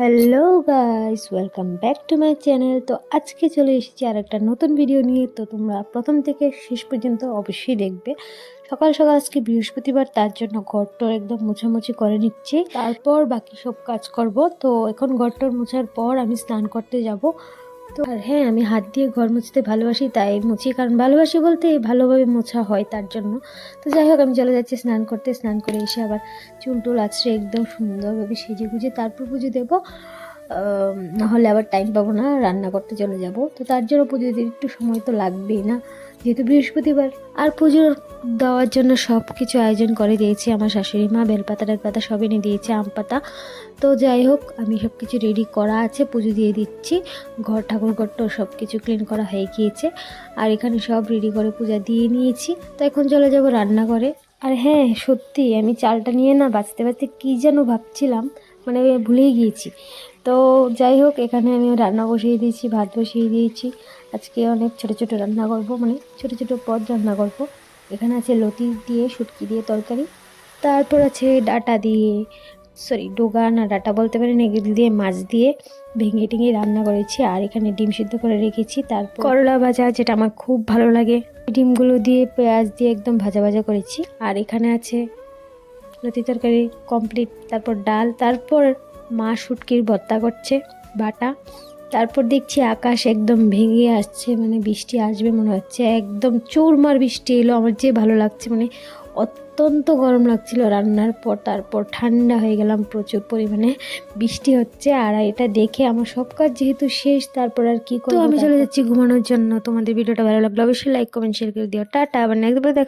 Hello guys welcome back to my channel তো আজকে চলে এসেছি আর একটা নতুন ভিডিও নিয়ে। তো তোমরা প্রথম থেকে শেষ পর্যন্ত অবশ্যই দেখবে। সকাল সকাল আজকে বৃহস্পতিবার, তার জন্য ঘরটর একদম মোছামুছি করে নিচ্ছি। তারপর বাকি সব কাজ করব। তো এখন ঘরটর মোছার পর আমি স্নান করতে যাব। তো আর হ্যাঁ আমি হাত দিয়ে ঘর মুছতে ভালোবাসি, তাই মুছি। কারণ ভালোবাসি বলতে ভালোভাবে মোছা হয় তার জন্য। তো যাই হোক, আমি চলে যাচ্ছি স্নান করতে। স্নান করে এসে আবার চুল টুল আছড়ে একদম সুন্দরভাবে সেজে গুজে তারপর পুজো দেবো। নাহলে আবার টাইম পাবো না, রান্না করতে চলে যাব। তো তার জন্য পুজো দিতে একটু সময় তো লাগবেই না। যেহেতু বৃহস্পতিবার, আর পুজোর দেওয়ার জন্য সব কিছু আয়োজন করে দিয়েছে আমার শাশুড়ি মা, বেলপাতা টেলপাতা সব এনে দিয়েছে, আম পাতা। তো যাই হোক, আমি সব কিছু রেডি করা আছে, পুজো দিয়ে দিচ্ছি। ঘর, ঠাকুর ঘরটা সব কিছু ক্লিন করা হয়ে গিয়েছে। আর এখানে সব রেডি করে পূজা দিয়ে নিয়েছি। তো এখন চলে যাব রান্না করে আর হ্যাঁ সত্যি আমি চালটা নিয়ে না বাঁচতে বাঁচতে কী যেন ভাবছিলাম মানে ভুলেই গিয়েছি। তো যাই হোক, এখানে আমি রান্না বসিয়ে দিয়েছি, ভাত বসিয়ে দিয়েছি। আজকে অনেক ছোট ছোট রান্না করব মানে ছোট ছোট পদ রান্না করব। এখানে আছে লতি দিয়ে শুটকি দিয়ে তরকারি, তারপর আছে ডাটা দিয়ে সরি ডোগা না ডাটা বলতে পারি না এগুলো দিয়ে মাছ দিয়ে ভেঙে টেঙে রান্না করেছি। আর এখানে ডিম সিদ্ধ করে রেখেছি, তারপর করলা ভাজা, যেটা আমার খুব ভালো লাগে। ডিমগুলো দিয়ে পেঁয়াজ দিয়ে একদম ভাজা ভাজা করেছি। আর এখানে আছে লতি তরকারি কমপ্লিট তারপর ডাল তারপর মা শুটকির ভর্তা করছে বাটা। তারপর দেখছি আকাশ একদম ভেঙে আসছে মানে বৃষ্টি আসবে মনে হচ্ছে। একদম চোরমার বৃষ্টি এলো আমার যে ভালো লাগছে মানে অত্যন্ত গরম লাগছিল রান্নার পর। তারপর ঠান্ডা হয়ে গেলাম প্রচুর পরিমাণে বৃষ্টি হচ্ছে। আর এটা দেখে আমার সব কাজ যেহেতু শেষ তারপর আর কি করব আমি চলে যাচ্ছি ঘুমানোর জন্য। তোমাদের ভিডিওটা ভালো লাগল অবশ্যই লাইক কমেন্ট শেয়ার করে দিও। টাটা আবার নেক্সট দেখা